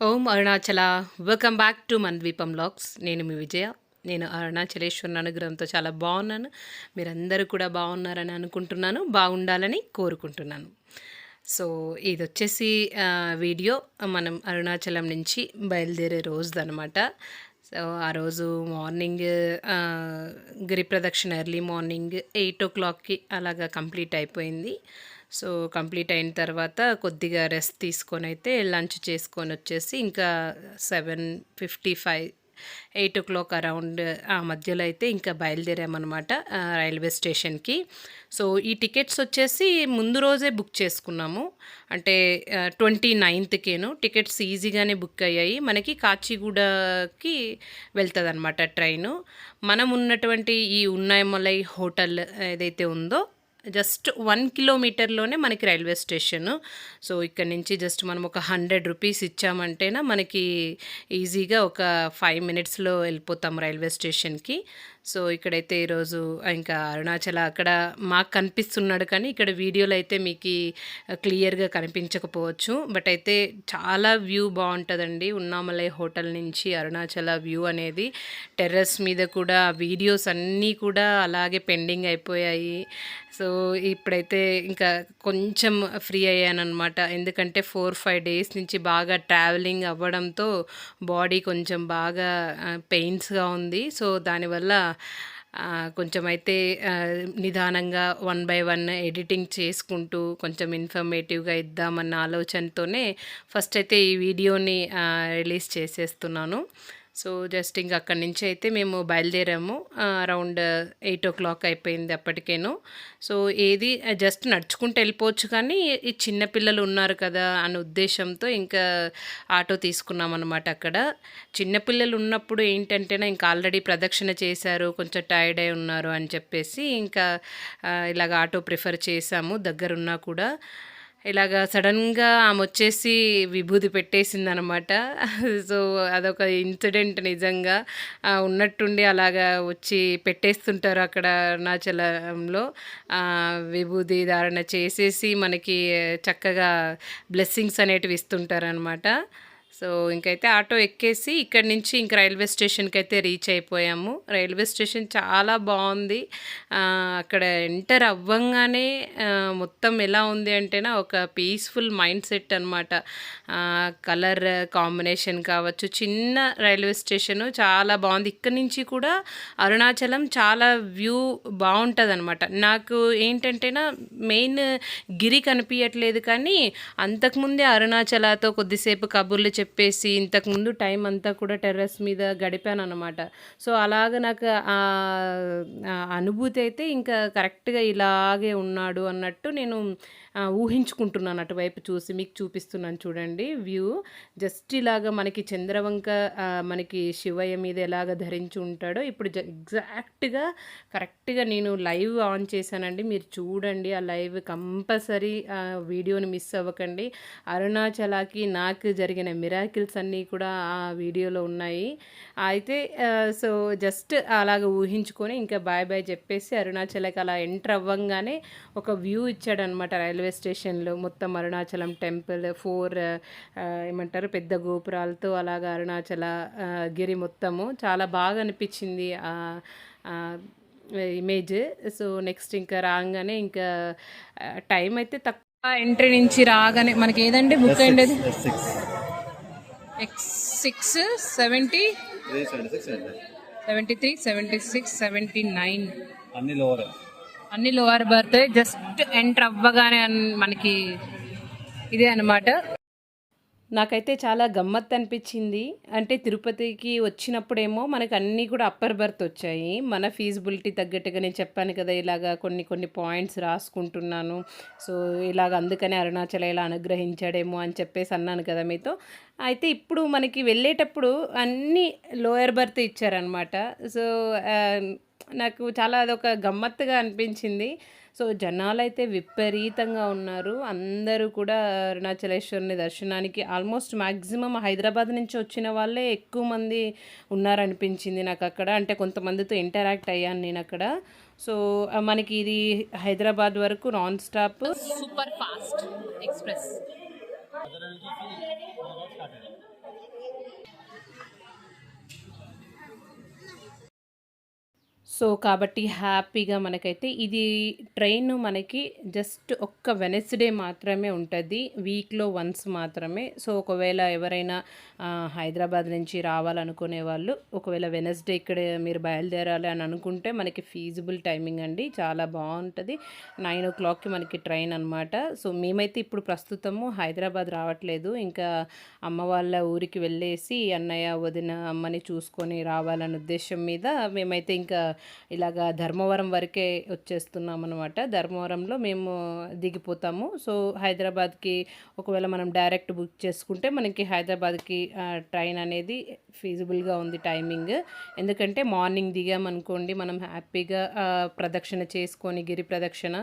Om Arunachala. Welcome back to మన ద్వీపం లాక్స్ నేను మీ విజయ. నేను అరుణాచలేశ్వరుని అనుగ్రహంతో చాలా బాగున్నాను. మీరందరూ కూడా బాగున్నారని అనుకుంటున్నాను. బాగుండాలని కోరుకుంటున్నాను. సో ఇది వచ్చేసి వీడియో. మనం అరుణాచలం నుంచి బయలుదేరే రోజుదనమాట సో ఆ రోజు మార్నింగ్ ఆ, గిరి ప్రదక్షిణ ఎర్లీ మార్నింగ్ ఎయిట్ ఓ క్లాక్కి అలాగా కంప్లీట్ అయిపోయింది. సో కంప్లీట్ అయిన తర్వాత కొద్దిగా రెస్ట్ తీసుకొని అయితే లంచ్ చేసుకొని వచ్చేసి ఇంకా seven fifty five eight o'clock around ఆ మధ్యలో అయితే ఇంకా బయలుదేరామన్నమాట రైల్వే స్టేషన్కి. సో ఈ టికెట్స్ వచ్చేసి ముందు రోజే బుక్ చేసుకున్నాము. అంటే ట్వంటీ నైన్త్కేను టికెట్స్ ఈజీగానే బుక్ అయ్యాయి. మనకి కాచిగూడకి వెళ్తుంది అనమాట ట్రైను. మనం ఉన్నటువంటి ఈ ఉన్నాయమలై హోటల్ ఏదైతే ఉందో జస్ట్ వన్ కిలోమీటర్లోనే మనకి రైల్వే స్టేషన్. సో ఇక్కడ నుంచి జస్ట్ మనం ఒక హండ్రెడ్ రూపీస్ ఇచ్చామంటేనా మనకి ఈజీగా ఒక ఫైవ్ మినిట్స్లో వెళ్ళిపోతాం రైల్వే స్టేషన్కి. సో ఇక్కడైతే ఈరోజు ఇంకా అరుణాచల అక్కడ మాకు కనిపిస్తున్నాడు కానీ ఇక్కడ వీడియోలో అయితే మీకు క్లియర్గా కనిపించకపోవచ్చు. బట్ అయితే చాలా వ్యూ బాగుంటుందండి. ఉన్నామలై హోటల్ నుంచి అరుణాచల వ్యూ అనేది. టెర్రస్ మీద కూడా వీడియోస్ అన్నీ కూడా అలాగే పెండింగ్ అయిపోయాయి. సో ఇప్పుడైతే ఇంకా కొంచెం ఫ్రీ అయ్యానమాట ఎందుకంటే ఫోర్ ఫైవ్ డేస్ నుంచి బాగా ట్రావెలింగ్ అవ్వడంతో బాడీ కొంచెం బాగా పెయిన్స్గా ఉంది. సో దానివల్ల కొంచెం అయితే నిదానంగా వన్ బై వన్ ఎడిటింగ్ చేసుకుంటూ కొంచెం ఇన్ఫర్మేటివ్గా ఇద్దామన్న ఆలోచనతోనే ఫస్ట్ అయితే ఈ వీడియోని రిలీజ్ చేసేస్తున్నాను. సో జస్ట్ ఇంక అక్కడి నుంచి అయితే మేము బయలుదేరాము. అరౌండ్ ఎయిట్ ఓ క్లాక్ అయిపోయింది అప్పటికేను. సో ఏది జస్ట్ నడుచుకుంటూ వెళ్ళిపోవచ్చు కానీ ఈ చిన్నపిల్లలు ఉన్నారు కదా అనే ఉద్దేశంతో ఇంకా ఆటో తీసుకున్నాం అనమాట అక్కడ చిన్నపిల్లలు ఉన్నప్పుడు ఏంటంటేనే ఇంకా ఆల్రెడీ ప్రదక్షిణ చేశారు కొంచెం టైర్డ్ అయి ఉన్నారు అని చెప్పేసి ఇంకా ఇలాగ ఆటో ప్రిఫర్ చేసాము దగ్గరున్నా కూడా. ఇలాగ సడన్గా ఆమె వచ్చేసి విభూది పెట్టేసింది అనమాట సో అదొక ఇన్సిడెంట్ నిజంగా. ఉన్నట్టుండి అలాగా వచ్చి పెట్టేస్తుంటారు అక్కడ అరుణాచలంలో. విభూది ధారణ చేసేసి మనకి చక్కగా బ్లెస్సింగ్స్ అనేటివి ఇస్తుంటారు అనమాట సో ఇంకైతే ఆటో ఎక్కేసి ఇక్కడి నుంచి ఇంక రైల్వే స్టేషన్కి అయితే రీచ్ అయిపోయాము. రైల్వే స్టేషన్ చాలా బాగుంది. అక్కడ ఎంటర్ అవ్వంగానే మొత్తం ఎలా ఉంది అంటేనా ఒక పీస్ఫుల్ మైండ్ సెట్ అనమాట కలర్ కాంబినేషన్ కావచ్చు చిన్న రైల్వే స్టేషన్ చాలా బాగుంది. ఇక్కడ నుంచి కూడా అరుణాచలం చాలా వ్యూ బాగుంటుంది అనమాట నాకు ఏంటంటేనా మెయిన్ గిరి కనిపించట్లేదు కానీ అంతకుముందే అరుణాచలతో కొద్దిసేపు కబుర్లు చెప్పేసి ఇంతకుముందు టైం అంతా కూడా టెర్రస్ మీద గడిపాను అనమాట సో అలాగ నాకు ఆ అనుభూతి అయితే ఇంకా కరెక్ట్గా ఇలాగే ఉన్నాడు అన్నట్టు నేను ఊహించుకుంటున్నాను అటువైపు చూసి మీకు చూపిస్తున్నాను చూడండి వ్యూ. జస్ట్ ఇలాగ మనకి చంద్రవంక మనకి శివయ్య మీద ఎలాగ ధరించి ఉంటాడో ఇప్పుడు జ- ఎగ్జాక్ట్గా కరెక్ట్గా నేను లైవ్ ఆన్ చేశానండి. మీరు చూడండి ఆ లైవ్ కంపల్సరీ వీడియోని మిస్ అవ్వకండి. అరుణాచలాకి నాకు జరిగిన మిరాకిల్స్ అన్నీ కూడా ఆ వీడియోలో ఉన్నాయి. అయితే సో జస్ట్ అలాగ ఊహించుకొని ఇంకా బాయ్ బాయ్ చెప్పేసి అరుణాచలకి అలా ఎంటర్ అవ్వంగానే ఒక వ్యూ ఇచ్చాడనమాట రైల్వే స్టేషన్లో. మొత్తం అరుణాచలం టెంపుల్ ఫోర్ ఏమంటారు పెద్ద గోపురాలతో అలాగ అరుణాచల గిరి మొత్తము. చాలా బాగా అనిపించింది ఇమేజ్ సో నెక్స్ట్ ఇంకా రాగానే ఇంకా టైం అయితే తక్కువ. ఎంట్రీ నుంచి రాగానే మనకి ఏదండి? Book six X six seventy seventy three seventy six seventy nine అన్ని లోవర్ అన్ని లోవర్ బర్త్ జస్ట్ ఎంటర్ అవ్వగానే మనకి ఇదే అనమాట నాకైతే చాలా గమ్మత్ అనిపించింది అంటే తిరుపతికి వచ్చినప్పుడేమో మనకు అన్నీ కూడా అప్పర్ బర్త్ వచ్చాయి. మన ఫీజిబిలిటీ తగ్గట్టుగా నేను చెప్పాను కదా ఇలాగా కొన్ని కొన్ని పాయింట్స్ రాసుకుంటున్నాను. సో ఇలాగ అందుకనే అరుణాచల ఇలా అనుగ్రహించాడేమో అని చెప్పేసి అన్నాను కదా మీతో. అయితే ఇప్పుడు మనకి వెళ్ళేటప్పుడు అన్నీ లోయర్ బర్త్ ఇచ్చారనమాట సో నాకు చాలా అదొక గమ్మత్తుగా అనిపించింది. సో జనాలు అయితే విపరీతంగా ఉన్నారు. అందరూ కూడా అరుణాచలేశ్వరుని దర్శనానికి ఆల్మోస్ట్ మ్యాక్సిమం హైదరాబాద్ నుంచి వచ్చిన వాళ్ళే ఎక్కువ మంది ఉన్నారనిపించింది నాకు అక్కడ. అంటే కొంతమందితో ఇంటరాక్ట్ అయ్యాను నేను అక్కడ. సో మనకి ఇది హైదరాబాద్ వరకు non stop. Super fast express. So కాబట్టి హ్యాపీగా మనకైతే ఇది ట్రైన్ మనకి జస్ట్ ఒక్క వెనస్డే మాత్రమే ఉంటుంది. వీక్లో వన్స్ మాత్రమే. సో ఒకవేళ ఎవరైనా హైదరాబాద్ నుంచి రావాలనుకునే వాళ్ళు ఒకవేళ వెనస్డే ఇక్కడ మీరు బయలుదేరాలి అని అనుకుంటే మనకి ఫీజిబుల్ టైమింగ్ అండి. చాలా బాగుంటుంది. నైన్ ఓ క్లాక్కి మనకి ట్రైన్ అనమాట సో మేమైతే ఇప్పుడు ప్రస్తుతము హైదరాబాద్ రావట్లేదు. ఇంకా అమ్మ వాళ్ళ ఊరికి వెళ్ళేసి అన్నయ్య వదిన అమ్మని చూసుకొని రావాలనే ఉద్దేశం మీద మేమైతే ఇంకా ఇలాగా ధర్మవరం వరకే వచ్చేస్తున్నాం అనమాట ధర్మవరంలో మేము దిగిపోతాము. సో హైదరాబాద్కి ఒకవేళ మనం డైరెక్ట్ బుక్ చేసుకుంటే మనకి హైదరాబాద్కి ట్రైన్ అనేది ఫీజిబుల్గా ఉంది టైమింగ్. ఎందుకంటే మార్నింగ్ దిగామనుకోండి మనం హ్యాపీగా ప్రదక్షిణ చేసుకొని గిరి ప్రదక్షిణ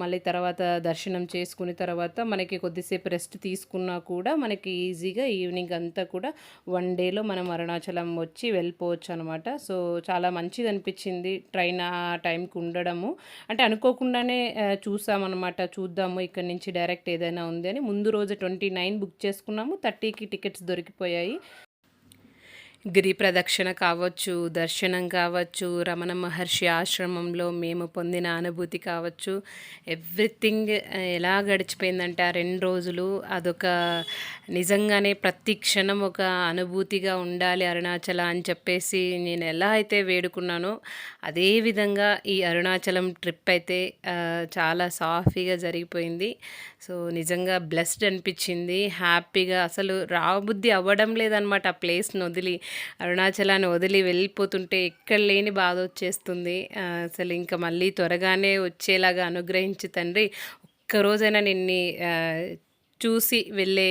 మళ్ళీ తర్వాత దర్శనం చేసుకుని తర్వాత మనకి కొద్దిసేపు రెస్ట్ తీసుకున్నా కూడా మనకి ఈజీగా ఈవినింగ్ అంతా కూడా వన్ డేలో మనం అరుణాచలం వచ్చి వెళ్ళిపోవచ్చు అనమాట సో చాలా మంచిగా అనిపించింది ట్రైన్ ఆ టైంకి ఉండడము. అంటే అనుకోకుండానే చూసామన్నమాట చూద్దాము ఇక్కడ నుంచి డైరెక్ట్ ఏదైనా ఉంది అని. ముందు రోజు ట్వంటీ నైన్ బుక్ చేసుకున్నాము థర్టీకి టికెట్స్ దొరికిపోయాయి. గిరి ప్రదక్షిణ కావచ్చు దర్శనం కావచ్చు రమణ మహర్షి ఆశ్రమంలో మేము పొందిన అనుభూతి కావచ్చు. ఎవ్రీథింగ్ ఎలా గడిచిపోయిందంటే ఆ రెండు రోజులు అదొక నిజంగానే ప్రతి క్షణం ఒక అనుభూతిగా ఉండాలి అరుణాచల అని చెప్పేసి నేను ఎలా అయితే వేడుకున్నానో అదే విధంగా ఈ అరుణాచలం ట్రిప్ అయితే చాలా సాఫీగా జరిగిపోయింది. సో నిజంగా బ్లెస్డ్ అనిపించింది. హ్యాపీగా అసలు రాబుద్ధి అవ్వడం లేదనమాట ఆ ప్లేస్ని వదిలి. అరుణాచలాన్ని వదిలి వెళ్ళిపోతుంటే ఎక్కడ లేని బాధ వచ్చేస్తుంది. అసలు ఇంకా మళ్ళీ త్వరగానే వచ్చేలాగా అనుగ్రహించి తండ్రి. ఒక్కరోజైనా నిన్ని చూసి వెళ్ళే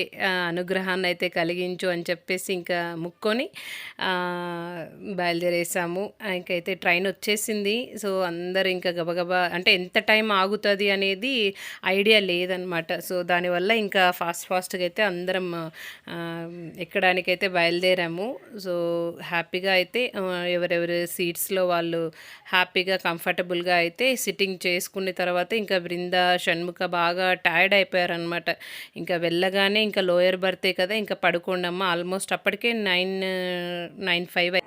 అనుగ్రహాన్ని అయితే కలిగించు అని చెప్పేసి ఇంకా ముక్కొని బయలుదేరేసాము. ఇంకైతే ట్రైన్ వచ్చేసింది. సో అందరు ఇంకా గబగబా అంటే ఎంత టైం ఆగుతుంది అనేది ఐడియా లేదనమాట సో దానివల్ల ఇంకా ఫాస్ట్ ఫాస్ట్గా అయితే అందరం ఎక్కడానికైతే బయలుదేరాము. సో హ్యాపీగా అయితే ఎవరెవరు సీట్స్లో వాళ్ళు హ్యాపీగా కంఫర్టబుల్గా అయితే సిట్టింగ్ చేసుకున్న తర్వాత ఇంకా బృంద షణ్ముఖ బాగా టైర్డ్ అయిపోయారనమాట ఇంకా వెళ్ళగానే ఇంకా లోయర్ బర్తే కదా ఇంకా పడుకోండమ్మా. ఆల్మోస్ట్ అప్పటికే నైన్ నైన్ ఫైవ్ పైన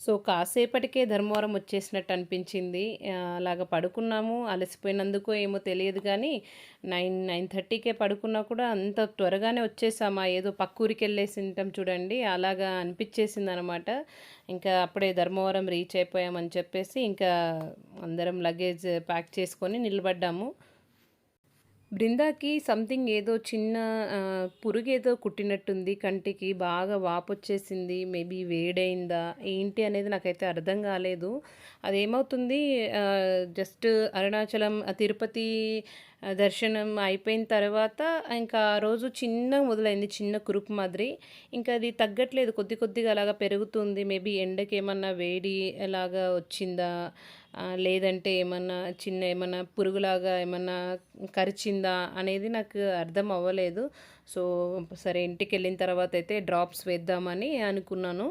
సో కాసేపటికే ధర్మవరం వచ్చేసినట్టు అనిపించింది. అలాగ పడుకున్నాము. అలసిపోయినందుకు ఏమో తెలియదు కానీ నైన్ నైన్ థర్టీకే పడుకున్నా కూడా అంత త్వరగానే వచ్చేసామా? ఏదో పక్కూరికి వెళ్ళేసి ఉంటాం చూడండి. అలాగా అనిపించేసింది అనమాట ఇంకా అప్పుడే ధర్మవరం రీచ్ అయిపోయామని చెప్పేసి ఇంకా అందరం లగేజ్ ప్యాక్ చేసుకొని నిలబడ్డాము. బృందాకి సంథింగ్ ఏదో చిన్న పురుగేదో పురుగు ఏదో కుట్టినట్టుంది కంటికి బాగా వాపు వచ్చేసింది మేబీ వేడైందా ఏంటి అనేది నాకైతే అర్థం కాలేదు. అదేమవుతుంది జస్ట్ అరుణాచలం తిరుపతి దర్శనం అయిపోయిన తర్వాత ఇంకా ఆ రోజు చిన్న మొదలైంది చిన్న కురుపు మాదిరి. ఇంకా అది తగ్గట్లేదు కొద్ది కొద్దిగా అలాగా పెరుగుతుంది. మేబీ ఎండకి ఏమన్నా వేడి ఎలాగా వచ్చిందా? లేదంటే ఏమన్నా చిన్న ఏమన్నా పురుగులాగా ఏమన్నా కరిచిందా అనేది నాకు అర్థం అవ్వలేదు. సో సరే ఇంటికి వెళ్ళిన తర్వాత అయితే డ్రాప్స్ వేద్దామని అనుకున్నాను.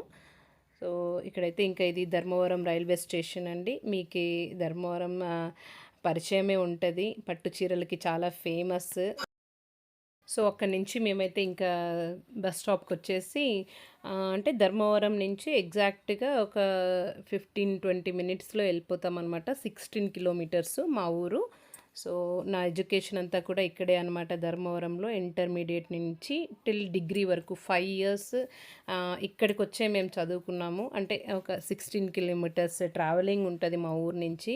సో ఇక్కడైతే ఇంకా ఇది ధర్మవరం రైల్వే స్టేషన్ అండి. మీకు ధర్మవరం పరిచయమే ఉంటుంది. పట్టు చీరలకి చాలా ఫేమస్. సో అక్కడి నుంచి మేమైతే ఇంకా బస్ స్టాప్కి వచ్చేసి అంటే ధర్మవరం నుంచి ఎగ్జాక్ట్గా ఒక ఫిఫ్టీన్ ట్వంటీ మినిట్స్లో వెళ్ళిపోతాం అనమాట సిక్స్టీన్ కిలోమీటర్స్ మా ఊరు. సో నా ఎడ్యుకేషన్ అంతా కూడా ఇక్కడే అనమాట ధర్మవరంలో. ఇంటర్మీడియట్ నుంచి టిల్ డిగ్రీ వరకు ఫైవ్ ఇయర్స్ ఇక్కడికి వచ్చే మేము చదువుకున్నాము. అంటే ఒక సిక్స్టీన్ కిలోమీటర్స్ ట్రావెలింగ్ ఉంటుంది మా ఊరు నుంచి.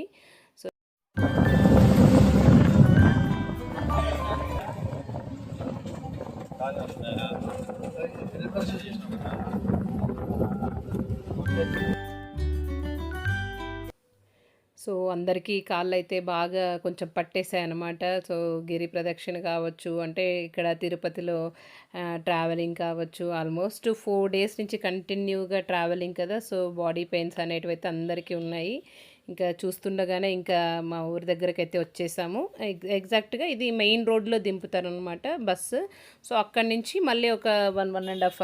సో అందరికీ కాళ్ళు అయితే బాగా కొంచెం పట్టేశాయి అన్నమాట సో గిరి ప్రదక్షిణ కావచ్చు అంటే ఇక్కడ తిరుపతిలో ట్రావెలింగ్ కావచ్చు ఆల్మోస్ట్ ఫోర్ డేస్ నుంచి కంటిన్యూగా ట్రావెలింగ్ కదా. సో బాడీ పెయిన్స్ అనేటివి అయితే అందరికీ ఉన్నాయి. ఇంకా చూస్తుండగానే ఇంకా మా ఊరి దగ్గరకైతే అయితే వచ్చేసాము ఎగ్జాక్ట్గా ఇది మెయిన్ రోడ్లో దింపుతారనమాట బస్సు సో అక్కడి నుంచి మళ్ళీ ఒక one one and half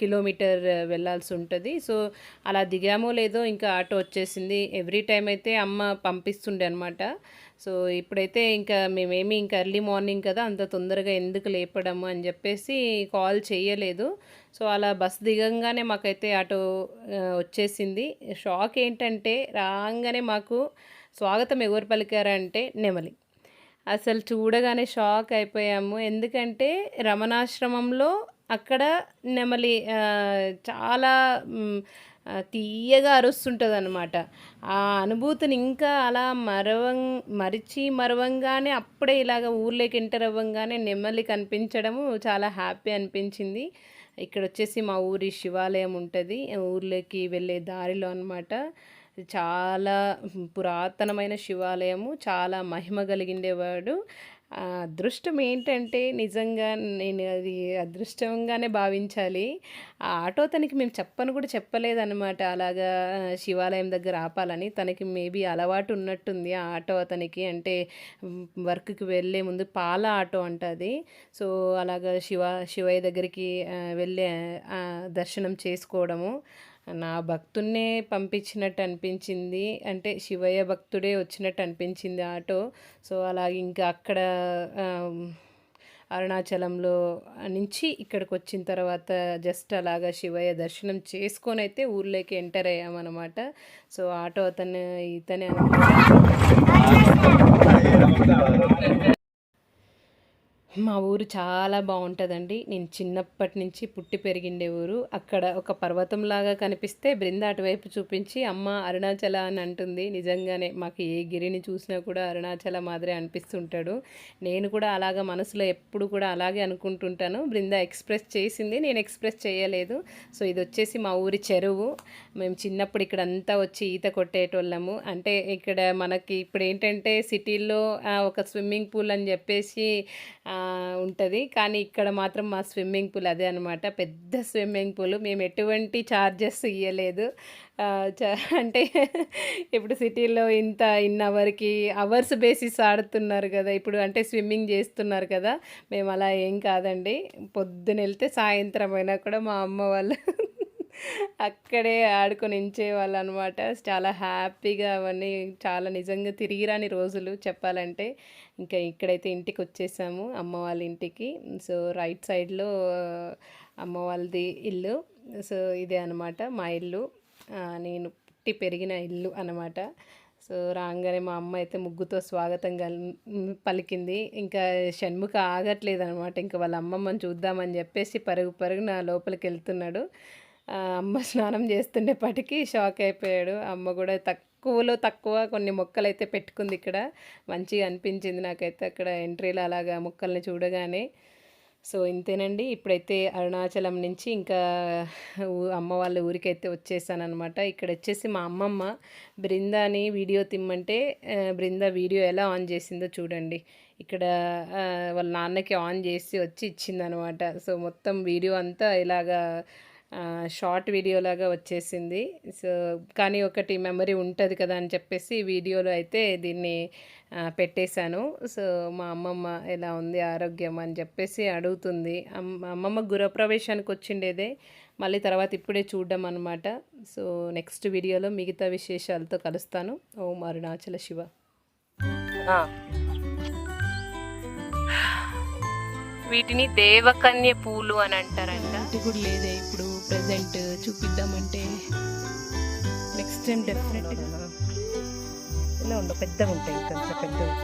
kilometre వెళ్ళాల్సి ఉంటుంది. సో అలా దిగామో లేదో ఇంకా ఆటో వచ్చేసింది. ఎవ్రీ టైం అయితే అమ్మ పంపిస్తుండే అనమాట సో ఇప్పుడైతే ఇంకా మేమేమి ఇంకా ఎర్లీ మార్నింగ్ కదా అంత తొందరగా ఎందుకు లేపడము అని చెప్పేసి కాల్ చేయలేదు. సో అలా బస్ దిగంగానే మాకైతే ఆటో వచ్చేసింది. షాక్ ఏంటంటే రాగానే మాకు స్వాగతం ఎవరు పలికారంటే నెమలి. అసలు చూడగానే షాక్ అయిపోయాము. ఎందుకంటే రమణాశ్రమంలో అక్కడ నెమలి చాలా తీయగా అరుస్తుంటుంది అనమాట ఆ అనుభూతిని ఇంకా అలా మరవం మరిచి మరవంగానే అప్పుడే ఇలాగ ఊర్లోకి ఎంటర్ అవ్వంగానే నెమలి కనిపించడము చాలా హ్యాపీ అనిపించింది. ఇక్కడ వచ్చేసి మా ఊరి శివాలయం ఉంటుంది. ఊర్లోకి వెళ్ళే దారిలో అనమాట చాలా పురాతనమైన శివాలయము. చాలా మహిమ కలిగిండేవాడు. అదృష్టం ఏంటంటే నిజంగా నేను అది అదృష్టంగానే భావించాలి. ఆ ఆటో తనకి మేము చెప్పను కూడా చెప్పలేదన్నమాట. అలాగా శివాలయం దగ్గర ఆపాలని. తనకి మేబీ అలవాటు ఉన్నట్టుంది ఆ ఆటో అతనికి. అంటే వర్క్కి వెళ్ళే ముందు పాల ఆటో అంట అది. సో అలాగా శివ శివయ్య దగ్గరికి వెళ్ళే దర్శనం చేసుకోవడము. నా భక్తున్నే పంపించినట్టు అనిపించింది. అంటే శివయ్య భక్తుడే వచ్చినట్టు అనిపించింది ఆటో. సో అలాగే ఇంకా అక్కడ అరుణాచలంలో నుంచి ఇక్కడికి వచ్చిన తర్వాత జస్ట్ అలాగా శివయ్య దర్శనం చేసుకొని అయితే ఊర్లోకి ఎంటర్ అయ్యామన్నమాట. సో ఆటో అతను ఇతనే మా ఊరు చాలా బాగుంటుందండి. నేను చిన్నప్పటి నుంచి పుట్టి పెరిగిండే ఊరు. అక్కడ ఒక పర్వతంలాగా కనిపిస్తే బృంద అటువైపు చూపించి అమ్మ అరుణాచల అని అంటుంది. నిజంగానే మాకు ఏ గిరిని చూసినా కూడా అరుణాచల మాదిరి అనిపిస్తుంటాడు. నేను కూడా అలాగా మనసులో ఎప్పుడు కూడా అలాగే అనుకుంటుంటాను. బృంద ఎక్స్ప్రెస్ చేసింది నేను ఎక్స్ప్రెస్ చేయలేదు. సో ఇది వచ్చేసి మా ఊరి చెరువు. మేము చిన్నప్పుడు ఇక్కడ అంతా వచ్చి ఈత కొట్టేటోళ్ళము. అంటే ఇక్కడ మనకి ఇప్పుడు ఏంటంటే సిటీల్లో ఒక స్విమ్మింగ్ పూల్ అని చెప్పేసి ఉంటుంది. కానీ ఇక్కడ మాత్రం మా స్విమ్మింగ్ పూల్ అదే అనమాట పెద్ద స్విమ్మింగ్ పూల్. మేము ఎటువంటి ఛార్జెస్ ఇవ్వలేదు చ- అంటే ఇప్పుడు సిటీలో ఇంత ఇన్ అవర్కి అవర్స్ బేసిస్ ఆడుతున్నారు కదా. ఇప్పుడు అంటే స్విమ్మింగ్ చేస్తున్నారు కదా. మేము అలా ఏం కాదండి. పొద్దున వెళ్తే సాయంత్రం అయినా కూడా మా అమ్మ వాళ్ళు అక్కడే ఆడుకొని ఇంచేవాళ్ళు అనమాట చాలా హ్యాపీగా అవన్నీ చాలా నిజంగా తిరిగిరాని రోజులు చెప్పాలంటే. ఇంకా ఇక్కడైతే ఇంటికి వచ్చేసాము అమ్మ వాళ్ళ ఇంటికి. సో రైట్ సైడ్లో అమ్మ వాళ్ళది ఇల్లు. సో ఇదే అనమాట మా ఇల్లు. నేను పుట్టి పెరిగిన ఇల్లు అనమాట. సో రాగానే మా అమ్మ అయితే ముగ్గుతో స్వాగతం కల్ పలికింది. ఇంకా షణ్ముఖ ఆగట్లేదు అనమాట ఇంకా వాళ్ళ అమ్మమ్మని చూద్దామని చెప్పేసి పరుగు పరుగున లోపలికి వెళ్తున్నాడు. అమ్మ స్నానం చేస్తుండేపటికి షాక్ అయిపోయాడు. అమ్మ కూడా తక్కువలో తక్కువ కొన్ని మొక్కలు అయితే పెట్టుకుంది ఇక్కడ. మంచిగా అనిపించింది నాకైతే అక్కడ ఎంట్రీలో అలాగా మొక్కల్ని చూడగానే. సో ఇంతేనండి. ఇప్పుడైతే అరుణాచలం నుంచి ఇంకా అమ్మ వాళ్ళ ఊరికైతే వచ్చేసానమాట ఇక్కడ వచ్చేసి మా అమ్మమ్మ బృందాని వీడియో తిమ్మంటే బృంద వీడియో ఎలా ఆన్ చేసిందో చూడండి. ఇక్కడ వాళ్ళ నాన్నకి ఆన్ చేసి వచ్చి ఇచ్చిందనమాట సో మొత్తం వీడియో అంతా ఇలాగా షార్ట్ వీడియో లాగా వచ్చేసింది. సో కానీ ఒకటి మెమరీ ఉంటుంది కదా అని చెప్పేసి వీడియోలో అయితే దీన్ని పెట్టేశాను. సో మా అమ్మమ్మ ఎలా ఉంది ఆరోగ్యం అని చెప్పేసి అడుగుతుంది. అమ్మ అమ్మమ్మ గృహప్రవేశానికి వచ్చిండేదే మళ్ళీ తర్వాత ఇప్పుడే చూడడం అనమాట సో నెక్స్ట్ వీడియోలో మిగతా విశేషాలతో కలుస్తాను. ఓం అరుణాచల శివ. వీటిని దేవకన్య పూలు అని అంటారంట. కూడా లేదే ఇప్పుడు. ప్రజెంట్ చూపిద్దామంటే నెక్స్ట్ టైం డెఫినెట్గా ఇలా ఉండవు పెద్దగా ఉంటాయి ఇంకా పెద్దగా